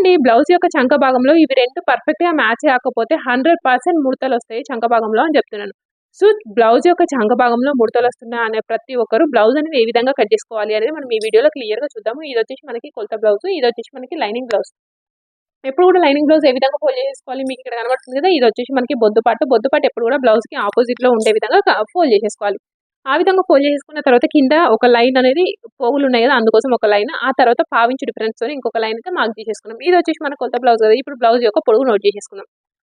చూడండి బ్లౌజ్ యొక్క చంక భాగంలో ఇవి రెండు పర్ఫెక్ట్గా మ్యాచ్ కాకపోతే హండ్రెడ్ పర్సెంట్ ముడతలు వస్తాయి చంక భాగంలో అని చెప్తున్నాను. సో బ్లౌజ్ యొక్క చంక భాగంలో ముడతలు వస్తున్నాయి అనే ప్రతి ఒక్కరు బ్లౌజ్ అనేది ఏ విధంగా కట్ చేసుకోవాలి అనేది మనం ఈ వీడియోలో క్లియర్గా చూద్దాము. ఇది వచ్చేసి మనకి కొలత బ్లౌజ్ ఇది వచ్చేసి మనకి లైనింగ్ బ్లౌజ్. ఎప్పుడు కూడా లైనింగ్ బ్లౌజ్ ఏ విధంగా ఫోల్డ్ చేసుకోవాలి మీకు ఇక్కడ కనబడుతుంది కదా ఇది వచ్చేసి మనకి బొద్దుపాటు. బొద్దుపాటు ఎప్పుడు కూడా బ్లౌజ్కి ఆపోజిట్లో ఉండే విధంగా ఫోల్డ్ చేసేసుకోవాలి. ఆ విధంగా ఫోల్డ్ చేసుకున్న తర్వాత కింద ఒక లైన్ అనేది పోగులు ఉన్నాయి కదా అందుకోసం ఒక లైన్ ఆ తర్వాత పావించు డిఫరెన్స్తో ఇంకొక లైన్ అయితే మార్క్ చేసేసుకున్నాం. ఇది వచ్చేసి మన కొత్త బ్లౌజ్ కదా. ఇప్పుడు బ్లౌజ్ యొక్క పొడుగు నోట్ చేసేసుకున్నాం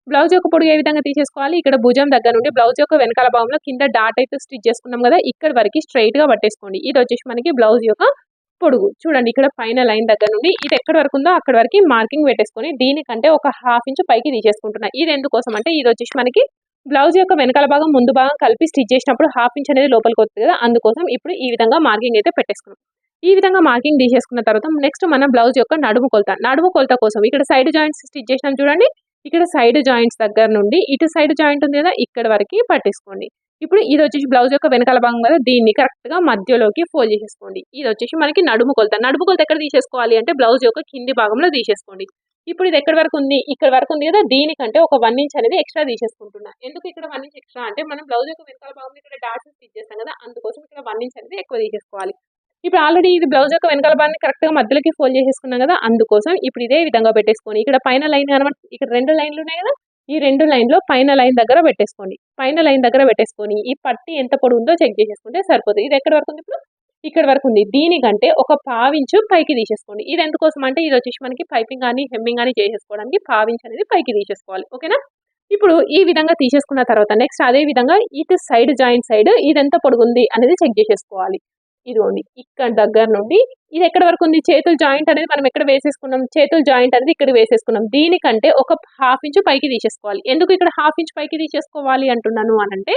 బ్లౌజ్ యొక్క పొడుగు ఏ విధంగా తీసేసుకోవాలి? ఇక్కడ భుజం దగ్గర నుండి బ్లౌజ్ యొక్క వెనకాల భాగంలో కింద డాట్ అయితే స్టిచ్ చేసుకున్నాం కదా. ఇక్కడ వరకు స్ట్రైట్గా పట్టేసుకోండి. ఇది వచ్చేసి మనకి బ్లౌజ్ యొక్క పొడుగు. చూడండి ఇక్కడ పైన లైన్ దగ్గర నుండి ఇది ఎక్కడ వరకు ఉందో అక్కడ వరకు మార్కింగ్ పెట్టేసుకొని దీనికంటే ఒక హాఫ్ ఇంచ్ పైకి తీసేసుకుంటున్నా. ఇది ఎందుకోసం అంటే ఇది వచ్చేసి మనకి బ్లౌజ్ యొక్క వెనకాల భాగం ముందు భాగం కలిపి స్టిచ్ చేసినప్పుడు హాఫ్ ఇంచ్ అనేది లోపలికి వస్తుంది కదా. అందుకోసం ఇప్పుడు ఈ విధంగా మార్కింగ్ అయితే పెట్టేసుకున్నాం. ఈ విధంగా మార్కింగ్ తీసేసుకున్న తర్వాత నెక్స్ట్ మన బ్లౌజ్ యొక్క నడుము కొలత. నడుము కొలత కోసం ఇక్కడ సైడ్ జాయింట్స్ స్టిచ్ చేసినాం చూడండి. ఇక్కడ సైడ్ జాయింట్స్ దగ్గర నుండి ఇటు సైడ్ జాయింట్ ఉంది కదా ఇక్కడ వరకు పట్టేసుకోండి. ఇప్పుడు ఇది వచ్చేసి బ్లౌజ్ యొక్క వెనకాల భాగం కదా దీన్ని కరెక్ట్గా మధ్యలోకి ఫోల్డ్ చేసేసుకోండి. ఇది వచ్చేసి మనకి నడుము కొలత. నడుము కొలత ఎక్కడ తీసేసుకోవాలి అంటే బ్లౌజ్ యొక్క కింది భాగంలో తీసేసుకోండి. ఇప్పుడు ఇది ఎక్కడి వరకు ఉంది? ఇక్కడ వరకు ఉంది కదా దీనికంటే ఒక వన్ ఇంచ్ అనేది ఎక్స్ట్రా తీసేసుకుంటున్నా. ఎందుకు ఇక్కడ వన్ ఇంచ్ ఎక్స్ట్రా అంటే మనం బ్లౌజ్ యొక్క వెనకాల భాగం ఇక్కడ డాట్స్ స్టిచ్ చేస్తాం కదా అందుకోసం ఇక్కడ వన్ ఇంచ్ అనేది ఎక్కువ తీసేసుకోవాలి. ఇప్పుడు ఆల్రెడీ ఇది బ్లౌజ్ యొక్క వెనకాల భాగాన్ని కరెక్ట్గా మధ్యలోకి ఫోల్డ్ చేసేసుకున్నాం కదా అందుకోసం ఇప్పుడు ఇదే విధంగా పెట్టేసుకొని ఇక్కడ పైన లైన్ కనబడి ఇక్కడ రెండు లైన్లు ఉన్నాయి కదా ఈ రెండు లైన్లో పైన లైన్ దగ్గర పెట్టేసుకోండి. పైన లైన్ దగ్గర పెట్టేసుకొని ఈ పట్టి ఎంత పొడి ఉందో చెక్ చేసేసుకుంటే సరిపోతుంది. ఇది ఎక్కడ వరకు ఉంది ఇప్పుడు? ఇక్కడ వరకు ఉంది. దీనికంటే ఒక పావించు పైకి తీసేసుకోండి. ఇది ఎందుకోసం అంటే ఇది వచ్చేసి మనకి పైపింగ్ కానీ హెమ్మింగ్ కానీ చేసేసుకోవడానికి పావించు అనేది పైకి తీసేసుకోవాలి. ఓకేనా? ఇప్పుడు ఈ విధంగా తీసేసుకున్న తర్వాత నెక్స్ట్ అదే విధంగా ఇటు సైడ్ జాయింట్ సైడ్ ఇది ఎంత పొడుగుంది అనేది చెక్ చేసేసుకోవాలి. ఇదిగోండి. ఇక్కడ దగ్గర నుండి ఇది ఎక్కడ వరకు ఉంది? చేతులు జాయింట్ అనేది మనం ఎక్కడ వేసేసుకున్నాం? చేతులు జాయింట్ అనేది ఇక్కడ వేసేసుకున్నాం. దీనికంటే ఒక హాఫ్ ఇంచ్ పైకి తీసేసుకోవాలి. ఎందుకు ఇక్కడ హాఫ్ ఇంచ్ పైకి తీసేసుకోవాలి అంటున్నాను అని అంటే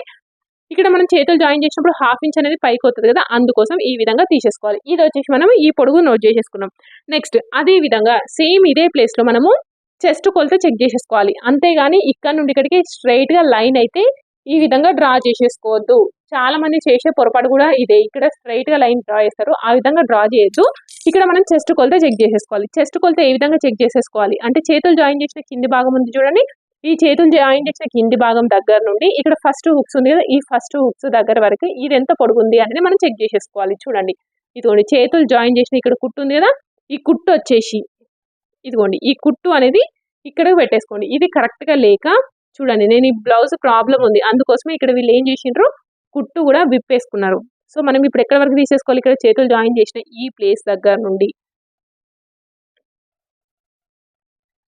ఇక్కడ మనం చేతులు జాయిన్ చేసినప్పుడు హాఫ్ ఇంచ్ అనేది పైకి వస్తుంది కదా అందుకోసం ఈ విధంగా తీసేసుకోవాలి. ఇది వచ్చేసి మనం ఈ పొడుగు నోట్ చేసేసుకున్నాం. నెక్స్ట్ అదే విధంగా సేమ్ ఇదే ప్లేస్లో మనము చెస్ట్ కొలత చెక్ చేసేసుకోవాలి. అంతేగాని ఇక్కడ నుండి ఇక్కడికి స్ట్రైట్గా లైన్ అయితే ఈ విధంగా డ్రా చేసేసుకోవద్దు. చాలా మంది చేసే పొరపాటు కూడా ఇదే. ఇక్కడ స్ట్రైట్గా లైన్ డ్రా చేస్తారు. ఆ విధంగా డ్రా చేయొద్దు. ఇక్కడ మనం చెస్ట్ కొలత చెక్ చేసేసుకోవాలి. చెస్ట్ కొలత ఏ విధంగా చెక్ చేసేసుకోవాలి? అంటే చేతులు జాయిన్ చేసిన కింది భాగం ఉంది చూడండి. ఈ చేతులు జాయిన్ చేసిన కింది భాగం దగ్గర నుండి ఇక్కడ ఫస్ట్ హుక్స్ ఉంది కదా ఈ ఫస్ట్ హుక్స్ దగ్గర వరకు ఇది ఎంత పొడుగుంది అనేది మనం చెక్ చేసేసుకోవాలి. చూడండి. ఇదిగోండి చేతులు జాయిన్ చేసిన ఇక్కడ కుట్టు ఉంది కదా ఈ కుట్టు వచ్చేసి ఇదిగోండి ఈ కుట్టు అనేది ఇక్కడ పెట్టేసుకోండి. ఇది కరెక్ట్గా లేక చూడండి నేను ఈ బ్లౌజ్ ప్రాబ్లం ఉంది. అందుకోసమే ఇక్కడ వీళ్ళు ఏం చేసిండ్రు? కుట్టు కూడా విప్పేసుకున్నారు. సో మనం ఇప్పుడు ఎక్కడ వరకు తీసేసుకోవాలి? ఇక్కడ చేతులు జాయిన్ చేసిన ఈ ప్లేస్ దగ్గర నుండి.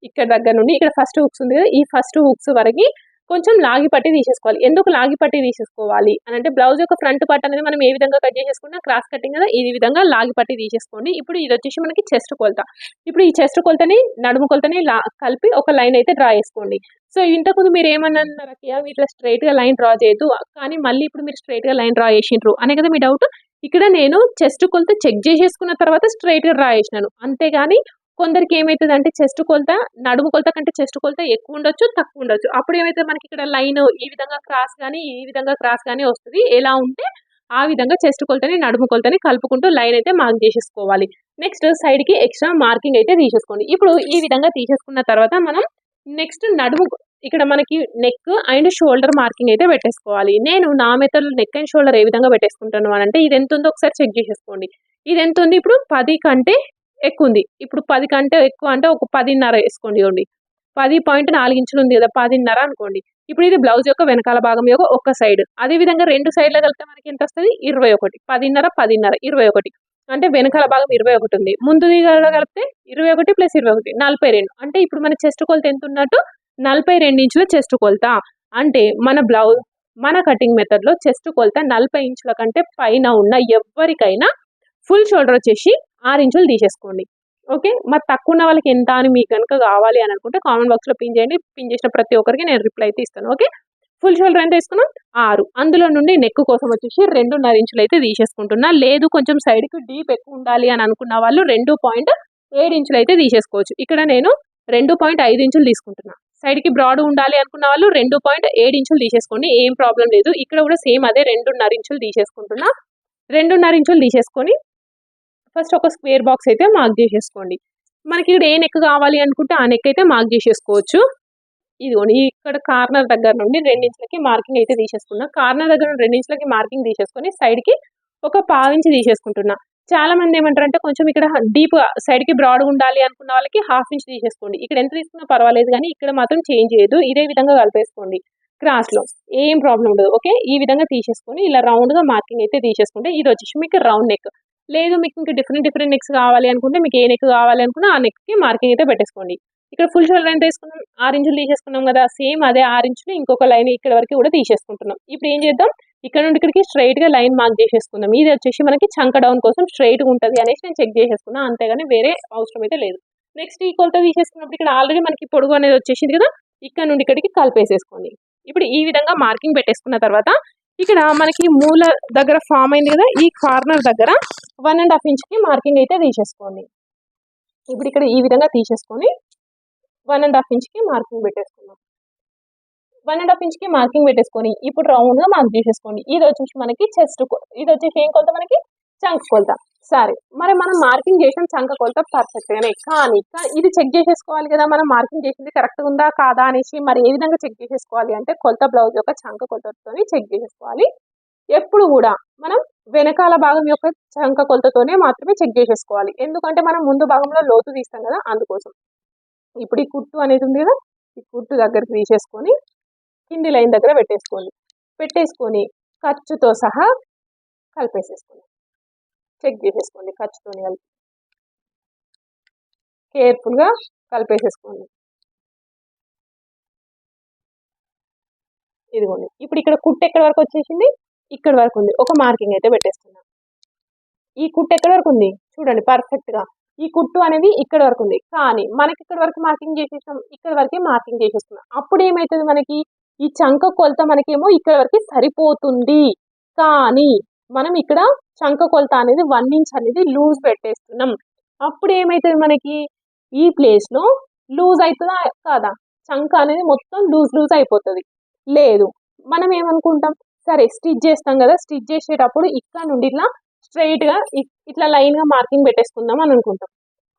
ఇక్కడ దగ్గర నుండి ఇక్కడ ఫస్ట్ హుక్స్ ఉంది కదా ఈ ఫస్ట్ హుక్స్ వరకు కొంచెం లాగి పట్టి తీసేసుకోవాలి. ఎందుకు లాగి పట్టి తీసేసుకోవాలి? అని అంటే బ్లౌజ్ యొక్క ఫ్రంట్ పార్ట్ అనేది మనం ఏ విధంగా కట్ చేసేసుకున్నా క్రాస్ కటింగ్ కదా ఈ విధంగా లాగి పట్టి తీసేసుకోండి. ఇప్పుడు ఇది వచ్చేసి మనకి చెస్ట్ కొలత. ఇప్పుడు ఈ చెస్ట్ కొలతని నడుము కొలతని లా కలిపి ఒక లైన్ అయితే డ్రా చేసుకోండి. సో ఇంతకుముందు మీరు ఏమన్నారు అక్కయ్య ఇట్లా స్ట్రైట్గా లైన్ డ్రా చేయొద్దు. కానీ మళ్ళీ ఇప్పుడు మీరు స్ట్రైట్గా లైన్ డ్రా చేసిండ్రు. అనే కదా మీ డౌట్ ఇక్కడ నేను చెస్ట్ కొలత చెక్ చేసేసుకున్న తర్వాత స్ట్రైట్గా డ్రా చేసినాను. అంతేగాని కొందరికి ఏమవుతుంది అంటే చెస్ట్ కొలత నడుము కొలత కంటే చెస్ట్ కొలత ఎక్కువ ఉండొచ్చు తక్కువ ఉండొచ్చు. అప్పుడు ఏమైతే మనకి ఇక్కడ లైన్ ఈ విధంగా క్రాస్ కానీ ఈ విధంగా క్రాస్ కానీ వస్తుంది. ఎలా ఉంటే ఆ విధంగా చెస్ట్ కొలతని నడుము కొలతని కలుపుకుంటూ లైన్ అయితే మార్క్ చేసేసుకోవాలి. నెక్స్ట్ సైడ్కి ఎక్స్ట్రా మార్కింగ్ అయితే తీసేసుకోండి. ఇప్పుడు ఈ విధంగా తీసేసుకున్న తర్వాత మనం నెక్స్ట్ నడుము ఇక్కడ మనకి నెక్ అండ్ షోల్డర్ మార్కింగ్ అయితే పెట్టేసుకోవాలి. నేను నా మెథడ్ నెక్ అండ్ షోల్డర్ ఏ విధంగా పెట్టేసుకుంటాను అని అంటే ఇది ఎంత ఉందో ఒకసారి చెక్ చేసేసుకోండి. ఇది ఎంత ఉంది ఇప్పుడు? పది కంటే ఎక్కువ ఉంది ఇప్పుడు పది కంటే ఎక్కువ అంటే ఒక పదిన్నర వేసుకోండి ఇవ్వండి. పది పాయింట్ నాలుగు ఇంచులు ఉంది కదా పదిన్నర అనుకోండి. ఇప్పుడు ఇది బ్లౌజ్ యొక్క వెనకాల భాగం యొక్క ఒక సైడ్. అదే విధంగా రెండు సైడ్లో కలిపితే మనకి ఎంత వస్తుంది? ఇరవై ఒకటి. పదిన్నర పదిన్నర ఇరవై ఒకటి. అంటే వెనకాల భాగం ఇరవై ఒకటి ఉంది. ముందు కలిపితే ఇరవై ఒకటి ప్లస్ ఇరవై ఒకటి నలభై రెండు. అంటే ఇప్పుడు మన చెస్ట్ కొలత ఎంత ఉన్నట్టు? నలభై రెండు ఇంచుల చెస్ట్ కొలత. అంటే మన బ్లౌజ్ మన కటింగ్ మెథడ్లో చెస్ట్ కొలత నలభై ఇంచుల కంటే పైన ఉన్న ఎవరికైనా ఫుల్ షోల్డర్ వచ్చేసి ఆరు ఇంచులు తీసేసుకోండి. ఓకే? మరి తక్కువ ఉన్న వాళ్ళకి ఎంత అని మీకు కనుక కావాలి అని అనుకుంటే కామెంట్ బాక్స్లో పిన్ చేయండి. పిన్ చేసిన ప్రతి ఒక్కరికి నేను రిప్లై అయితే ఇస్తాను. ఓకే? ఫుల్ షోల్డర్ ఎంత తీసుకున్నాం? ఆరు. అందులో నుండి నెక్ కోసం వచ్చేసి రెండున్నర ఇంచులు అయితే తీసేసుకుంటున్నా. లేదు కొంచెం సైడ్కి డీప్ ఎక్కువ ఉండాలి అని అనుకున్న వాళ్ళు రెండు పాయింట్ ఏడు ఇంచులు అయితే తీసేసుకోవచ్చు. ఇక్కడ నేను రెండు పాయింట్ ఐదు ఇంచులు తీసుకుంటున్నా. సైడ్కి బ్రాడ్ ఉండాలి అనుకున్న వాళ్ళు రెండు పాయింట్ ఏడు ఇంచులు తీసేసుకోండి. ఏం ప్రాబ్లం లేదు. ఇక్కడ కూడా సేమ్ అదే రెండున్నర ఇంచులు తీసేసుకుంటున్నా. రెండున్నర ఇంచులు తీసేసుకొని ఫస్ట్ ఒక స్క్వేర్ బాక్స్ అయితే మార్క్ చేసేసుకోండి. మనకి ఇక్కడ ఏ నెక్ కావాలి అనుకుంటే ఆ నెక్ అయితే మార్క్ చేసేసుకోవచ్చు. ఇదిగోండి ఇక్కడ కార్నర్ దగ్గర నుండి రెండించులకి మార్కింగ్ అయితే తీసేసుకున్నా. కార్నర్ దగ్గర నుండి రెండించులకి మార్కింగ్ తీసేసుకొని సైడ్కి ఒక పావించి తీసేసుకుంటున్నా. చాలా మంది ఏమంటారంటే కొంచెం ఇక్కడ డీప్ సైడ్కి బ్రాడ్గా ఉండాలి అనుకున్న వాళ్ళకి హాఫ్ ఇంచ్ తీసేసుకోండి. ఇక్కడ ఎంత తీసుకున్నా పర్వాలేదు కానీ ఇక్కడ మాత్రం చేంజ్ చేయదు ఇదే విధంగా కలిపేసుకోండి. క్రాస్లో ఏం ప్రాబ్లం ఉండదు. ఓకే? ఈ విధంగా తీసేసుకొని ఇలా రౌండ్గా మార్కింగ్ అయితే తీసేసుకుంటే ఇది వచ్చేసి మీకు రౌండ్ నెక్. లేదు మీకు ఇంకా డిఫరెంట్ డిఫరెంట్ నెక్స్ కావాలి అనుకుంటే మీకు ఏ నెక్ కావాలి అనుకున్నా ఆ నెక్కి మార్కింగ్ అయితే పెట్టేసుకోండి. ఇక్కడ ఫుల్ షోల్డర్ ఎంత తీసుకున్నాం ఆరు ఇంచులు తీసేసుకున్నాం కదా సేమ్ అదే ఆరు ఇంచులు ఇంకొక లైన్ ఇక్కడ వరకు కూడా తీసేసుకుంటున్నాం. ఇప్పుడు ఏం చేద్దాం? ఇక్కడ నుండి ఇక్కడికి స్ట్రైట్గా లైన్ మార్క్ చేసేసుకుందాం. ఇది వచ్చేసి మనకి చంక డౌన్ కోసం స్ట్రైట్గా ఉంటుంది అనేసి నేను చెక్ చేసేసుకున్నాను అంతేగాని వేరే అవసరం అయితే లేదు. నెక్స్ట్ ఈ కొలత తీసేసుకున్నప్పుడు ఇక్కడ ఆల్రెడీ మనకి పొడుగు అనేది వచ్చేసింది కదా ఇక్కడ నుండి ఇక్కడికి కలిపేసేసుకోండి. ఇప్పుడు ఈ విధంగా మార్కింగ్ పెట్టేసుకున్న తర్వాత ఇక్కడ మనకి మూల దగ్గర ఫామ్ అయింది కదా ఈ కార్నర్ దగ్గర వన్ అండ్ హాఫ్ ఇంచ్కి మార్కింగ్ అయితే తీసేసుకోండి. ఇప్పుడు ఇక్కడ ఈ విధంగా తీసేసుకొని వన్ అండ్ హాఫ్ ఇంచ్కి మార్కింగ్ పెట్టేసుకున్నాం వన్ అండ్ హాఫ్ ఇంచ్కి మార్కింగ్ పెట్టేసుకొని ఇప్పుడు రౌండ్గా మార్క్ చేసేసుకోండి. ఇది వచ్చేసి మనకి చెస్ట్ ఇది వచ్చేసి ఏం కొలత మనకి? చంక కొలత. సరే మరి మనం మార్కింగ్ చేసిన చంక కొలత పర్ఫెక్ట్గానే కానీ ఇది చెక్ చేసేసుకోవాలి కదా మనం మార్కింగ్ చేసింది కరెక్ట్గా ఉందా కాదా అనేసి మరి ఏ విధంగా చెక్ చేసేసుకోవాలి అంటే కొలత బ్లౌజ్ యొక్క చంక కొలతతో చెక్ చేసేసుకోవాలి. ఎప్పుడు కూడా మనం వెనకాల భాగం యొక్క చంక కొలతతోనే మాత్రమే చెక్ చేసేసుకోవాలి. ఎందుకంటే మనం ముందు భాగంలో లోతు తీస్తాం కదా అందుకోసం. ఇప్పుడు ఈ కుట్టు అనేది ఉంది కదా ఈ కుట్టు దగ్గరికి తీసేసుకొని కింది లైన్ దగ్గర పెట్టేసుకోండి. పెట్టేసుకొని ఖర్చుతో సహా కలిపేసేసుకోండి. చెక్ చేసేసుకోండి ఖర్చుతో కలిపి. కేర్ఫుల్గా కలిపేసేసుకోండి. ఇదిగోండి. ఇప్పుడు ఇక్కడ కుట్టు ఎక్కడి వరకు వచ్చేసింది? ఇక్కడ వరకు ఉంది. ఒక మార్కింగ్ అయితే పెట్టేసుకున్నాం. ఈ కుట్టు ఎక్కడ వరకు ఉంది? చూడండి పర్ఫెక్ట్గా ఈ కుట్టు అనేది ఇక్కడ వరకు ఉంది. కానీ మనకి ఇక్కడ వరకు మార్కింగ్ చేసేసాం ఇక్కడ వరకే మార్కింగ్ చేసేస్తున్నాం అప్పుడు ఏమవుతుంది మనకి? ఈ చంక కొలత మనకేమో ఇక్కడ వరకు సరిపోతుంది. కానీ మనం ఇక్కడ చంక కొలత అనేది వన్ ఇంచ్ అనేది లూజ్ పెట్టేస్తున్నాం. అప్పుడు ఏమవుతుంది మనకి? ఈ ప్లేస్లో లూజ్ అవుతుందా కాదా? చంక అనేది మొత్తం లూజ్ లూజ్ అయిపోతుంది. లేదు. మనం ఏమనుకుంటాం సరే స్టిచ్ చేస్తాం కదా స్టిచ్ చేసేటప్పుడు ఇక్కడ నుండి ఇట్లా స్ట్రైట్గా ఇట్లా లైన్గా మార్కింగ్ పెట్టేసుకుందాం అని అనుకుంటాం.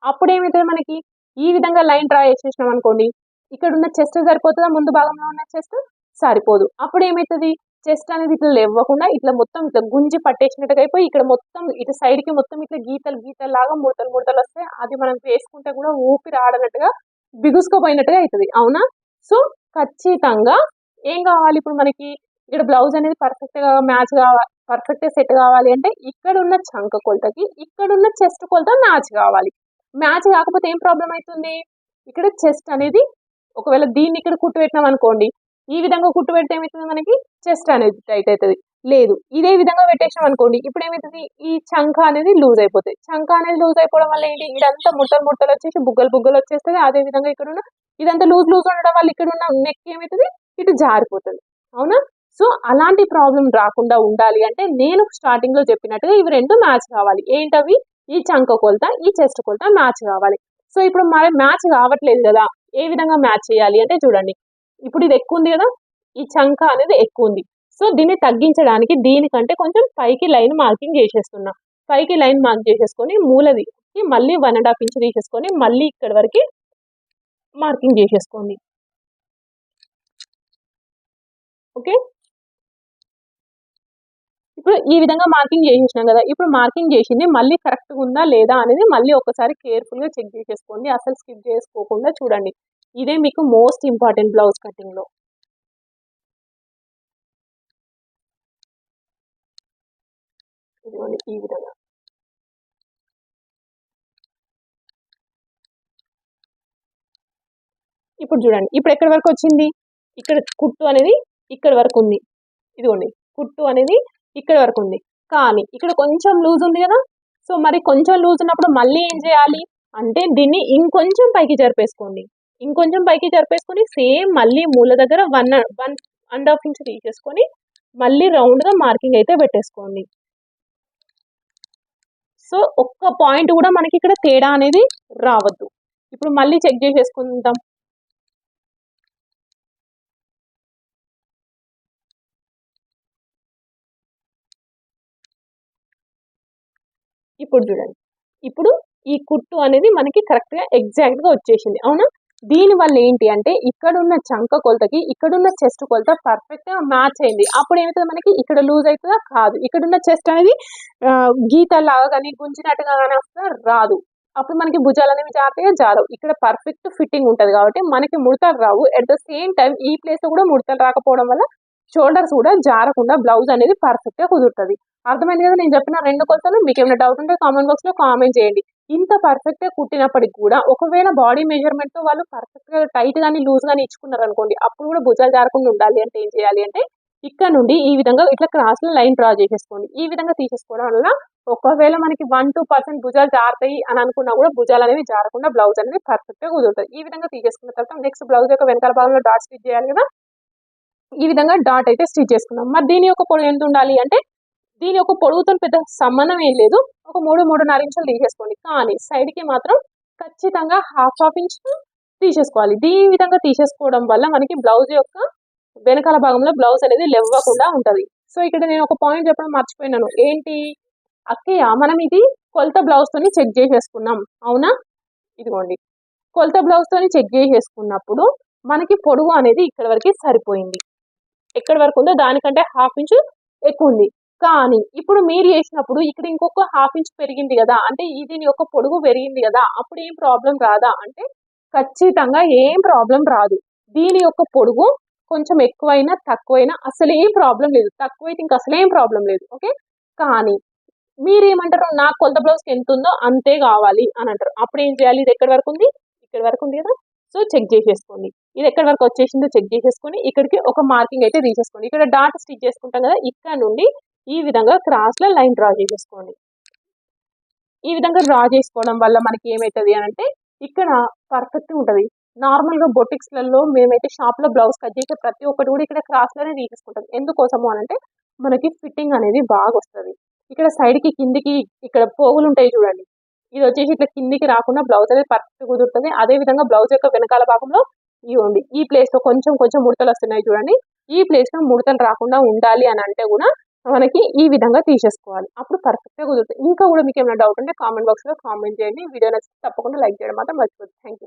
అప్పుడు ఏమవుతుంది మనకి? ఈ విధంగా లైన్ డ్రా చేసేసినాం అనుకోండి ఇక్కడ ఉన్న చెస్ట్ సరిపోతుందా? ముందు భాగంలో ఉన్న చెస్ట్ సరిపోదు. అప్పుడు ఏమవుతుంది చెస్ట్ అనేది ఇట్లా లేవ్వకుండా ఇట్లా మొత్తం ఇట్లా గుంజి పట్టేసినట్టుగా అయిపోయి ఇక్కడ మొత్తం ఇటు సైడ్కి మొత్తం ఇట్లా గీతలు గీతలు లాగా ముడతలు ముడతలు వస్తాయి. అది మనం వేసుకుంటే కూడా ఊపిరి ఆడనట్టుగా బిగుసుకుపోయినట్టుగా అవుతుంది అవునా? సో ఖచ్చితంగా ఏం కావాలి ఇప్పుడు మనకి? ఇక్కడ బ్లౌజ్ అనేది పర్ఫెక్ట్గా మ్యాచ్ కావాలి పర్ఫెక్ట్ సెట్ కావాలి అంటే ఇక్కడ ఉన్న చంక కొలతకి ఇక్కడ ఉన్న చెస్ట్ కొలత మ్యాచ్ కావాలి. మ్యాచ్ కాకపోతే ఏం ప్రాబ్లం అవుతుంది? ఇక్కడ చెస్ట్ అనేది ఒకవేళ దీన్ని ఇక్కడ కుట్టు పెట్టినాం అనుకోండి ఈ విధంగా కుట్టు పెడితే ఏమవుతుంది మనకి? చెస్ట్ అనేది టైట్ అవుతుంది. లేదు ఇదే విధంగా పెట్టేసాం అనుకోండి ఇప్పుడు ఏమవుతుంది? ఈ చంక అనేది లూజ్ అయిపోతుంది. చంక అనేది లూజ్ అయిపోవడం వల్ల ఏంటి? ఇదంతా ముట్టలు ముట్టలు వచ్చేసి బుగ్గలు బుగ్గలు వచ్చేస్తుంది. అదే విధంగా ఇక్కడ ఉన్న ఇదంతా లూజ్ లూజ్ ఉండడం వల్ల ఇక్కడ ఉన్న నెక్ ఏమవుతుంది? ఇటు జారిపోతుంది. అవునా? సో అలాంటి ప్రాబ్లం రాకుండా ఉండాలి అంటే నేను స్టార్టింగ్లో చెప్పినట్టుగా ఇవి రెండు మ్యాచ్ కావాలి. ఏంటవి? ఈ చంక కొలత ఈ చెస్ట్ కొలత మ్యాచ్ కావాలి. సో ఇప్పుడు మరి మ్యాచ్ కావట్లేదు కదా ఏ విధంగా మ్యాచ్ చేయాలి అంటే చూడండి. ఇప్పుడు ఇది ఎక్కువ ఉంది కదా ఈ చంక అనేది ఎక్కువ ఉంది. సో దీన్ని తగ్గించడానికి దీనికంటే కొంచెం పైకి లైన్ మార్కింగ్ చేసేస్తున్నా. పైకి లైన్ మార్క్ చేసేసుకొని మూలది మళ్ళీ వన్ అండ్ హాఫ్ ఇంచ్ తీసేసుకొని మళ్ళీ ఇక్కడ వరకు మార్కింగ్ చేసేసుకోండి. ఓకే? ఇప్పుడు ఈ విధంగా మార్కింగ్ చేసేసినాం కదా ఇప్పుడు మార్కింగ్ చేసింది మళ్ళీ కరెక్ట్గా ఉందా లేదా అనేది మళ్ళీ ఒకసారి కేర్ఫుల్గా చెక్ చేసేసుకోండి. అసలు స్కిప్ చేసుకోకుండా చూడండి. ఇదే మీకు మోస్ట్ ఇంపార్టెంట్ బ్లౌజ్ కటింగ్లో ఇదిగోండి ఈ విధంగా. ఇప్పుడు చూడండి ఇప్పుడు ఎక్కడి వరకు వచ్చింది? ఇక్కడ కుట్టు అనేది ఇక్కడ వరకు ఉంది. ఇదిగోండి కుట్టు అనేది ఇక్కడ వరకు ఉంది. కానీ ఇక్కడ కొంచెం లూజ్ ఉంది కదా. సో మరి కొంచెం లూజ్ ఉన్నప్పుడు మళ్ళీ ఏం చేయాలి? అంటే దీన్ని ఇంకొంచెం పైకి జరిపేసుకోండి. ఇంకొంచెం పైకి జరిపేసుకొని సేమ్ మళ్ళీ మూల దగ్గర one one and half inch తీసేసుకొని మళ్ళీ రౌండ్గా మార్కింగ్ అయితే పెట్టేసుకోండి. సో ఒక్క పాయింట్ కూడా మనకి ఇక్కడ తేడా అనేది రావద్దు. ఇప్పుడు మళ్ళీ చెక్ చేసేసుకుందాం. ఇప్పుడు చూడండి. ఇప్పుడు ఈ కుట్టు అనేది మనకి కరెక్ట్గా ఎగ్జాక్ట్గా వచ్చేసింది. అవునా? దీని వల్ల ఏంటి అంటే ఇక్కడున్న చంక కొలతకి ఇక్కడున్న చెస్ట్ కొలత పర్ఫెక్ట్గా మ్యాచ్ అయింది. అప్పుడు ఏమవుతుంది మనకి? ఇక్కడ లూజ్ అవుతుందా? కాదు. ఇక్కడ ఉన్న చెస్ట్ అనేది గీతలాగా కానీ గుంజినట్టుగా కానీ వస్తుందా? రాదు. అప్పుడు మనకి భుజాలు అనేవి జాగ్రత్తగా జారవు. ఇక్కడ పర్ఫెక్ట్ ఫిట్టింగ్ ఉంటుంది కాబట్టి మనకి ముడతలు రావు. అట్ ద సేమ్ టైం ఈ ప్లేస్లో కూడా ముడతలు రాకపోవడం వల్ల షోల్డర్స్ కూడా జారకుండా బ్లౌజ్ అనేది పర్ఫెక్ట్గా కుదురుతుంది. అర్థమైంది కదా? నేను చెప్పిన రెండు కొలతలు మీకు ఏమైనా డౌట్ ఉంటే కామెంట్ బాక్స్లో కామెంట్ చేయండి. ఇంత పర్ఫెక్ట్గా కుట్టినప్పటికి కూడా ఒకవేళ బాడీ మెజర్మెంట్తో వాళ్ళు పర్ఫెక్ట్గా టైట్ గానీ లూజ్ గానీ ఇచ్చుకున్నారు అనుకోండి అప్పుడు కూడా భుజాలు జారకుండా ఉండాలి అంటే ఏం చేయాలి అంటే ఇక్కడ నుండి ఈ విధంగా ఇట్లా క్రాస్లో లైన్ డ్రా చేసేసుకోండి. ఈ విధంగా తీసేసుకోవడం వల్ల ఒకవేళ మనకి వన్ టూ పర్సెంట్ భుజాలు జారుతాయి అని అనుకున్నా కూడా భుజాలు అనేవి జారకుండా బ్లౌజ్ అనేది పర్ఫెక్ట్గా కుదురుతుంది ఈ విధంగా తీసేసుకున్న తర్వాత నెక్స్ట్ బ్లౌజ్ యొక్క వెనకాల భాగంలో డాట్ స్టిచ్ చేయాలి కదా? ఈ విధంగా డాట్ అయితే స్టిచ్ చేసుకున్నాం మరి దీని యొక్క పొడవు ఎంత ఉండాలి అంటే దీని యొక్క పొడవుతో పెద్ద సంబంధం ఏం లేదు. ఒక మూడు మూడున్నర ఇంచులు తీసేసుకోండి. కానీ సైడ్కి మాత్రం ఖచ్చితంగా హాఫ్ హాఫ్ ఇంచ్ తీసేసుకోవాలి. దీని విధంగా తీసేసుకోవడం వల్ల మనకి బ్లౌజ్ యొక్క వెనకాల భాగంలో బ్లౌజ్ అనేది లెవ్వకుండా ఉంటుంది. సో ఇక్కడ నేను ఒక పాయింట్ చెప్పడం మర్చిపోయినాను. ఏంటి? అక్కయ్య మనం ఇది కొలత బ్లౌజ్తోని చెక్ చేసేసుకున్నాం. అవునా? ఇదిగోండి. కొలత బ్లౌజ్తోని చెక్ చేసేసుకున్నప్పుడు మనకి పొడవు అనేది ఇక్కడ వరకు సరిపోయింది. ఎక్కడి వరకు ఉందో దానికంటే హాఫ్ ఇంచ్ ఎక్కువ ఉంది. కానీ ఇప్పుడు మీరు చేసినప్పుడు ఇక్కడ ఇంకొక హాఫ్ ఇంచ్ పెరిగింది కదా అంటే దీని యొక్క పొడుగు పెరిగింది కదా అప్పుడు ఏం ప్రాబ్లం రాదా? అంటే ఖచ్చితంగా ఏం ప్రాబ్లం రాదు. దీని యొక్క పొడుగు కొంచెం ఎక్కువైనా తక్కువైనా అసలు ఏం ప్రాబ్లం లేదు. తక్కువైతే ఇంకా అసలు ఏం ప్రాబ్లం లేదు. ఓకే? కానీ మీరేమంటారు? నాకు కొలత బ్లౌజ్కి ఎంత ఉందో అంతే కావాలి అని అంటారు. అప్పుడు ఏం చేయాలి? ఇది ఎక్కడి వరకు ఉంది? ఇక్కడ వరకు ఉంది కదా? సో చెక్ చేసేసుకోండి. ఇది ఎక్కడి వరకు వచ్చేసిందో చెక్ చేసేసుకొని ఇక్కడికి ఒక మార్కింగ్ అయితే తీసేసుకోండి. ఇక్కడ డాట్ స్టిచ్ చేసుకుంటాం కదా ఇక్కడ నుండి ఈ విధంగా క్రాస్లో లైన్ డ్రా చేసేసుకోండి. ఈ విధంగా డ్రా చేసుకోవడం వల్ల మనకి ఏమవుతుంది అని అంటే ఇక్కడ పర్ఫెక్ట్ ఉంటుంది. నార్మల్గా బొటిక్స్లలో మేమైతే షాప్లో బ్లౌజ్ కట్ చేసే ప్రతి ఒక్కటి కూడా ఇక్కడ క్రాస్లోనే తీసేసుకుంటాం. ఎందుకోసము అని అంటే మనకి ఫిట్టింగ్ అనేది బాగా వస్తుంది. ఇక్కడ సైడ్కి కిందికి ఇక్కడ పోగులు ఉంటాయి చూడండి. ఇది వచ్చేసి ఇట్లా కిందికి రాకుండా బ్లౌజ్ అనేది పర్ఫెక్ట్ కుదురుతుంది. అదే విధంగా బ్లౌజ్ యొక్క వెనకాల భాగంలో ఇవ్వండి. ఈ ప్లేస్లో కొంచెం కొంచెం ముడతలు వస్తున్నాయి చూడండి. ఈ ప్లేస్లో ముడతలు రాకుండా ఉండాలి అని అంటే కూడా మనకి ఈ విధంగా తీసేసుకోవాలి. అప్పుడు పర్ఫెక్ట్గా కుదురుతుంది. ఇంకా కూడా మీకు ఏమైనా డౌట్ ఉంటే కామెంట్ బాక్స్లో కామెంట్ చేయండి. వీడియో నచ్చితే తప్పకుండా లైక్ చేయడం మాత్రం మర్చిపోతుంది థ్యాంక్ యూ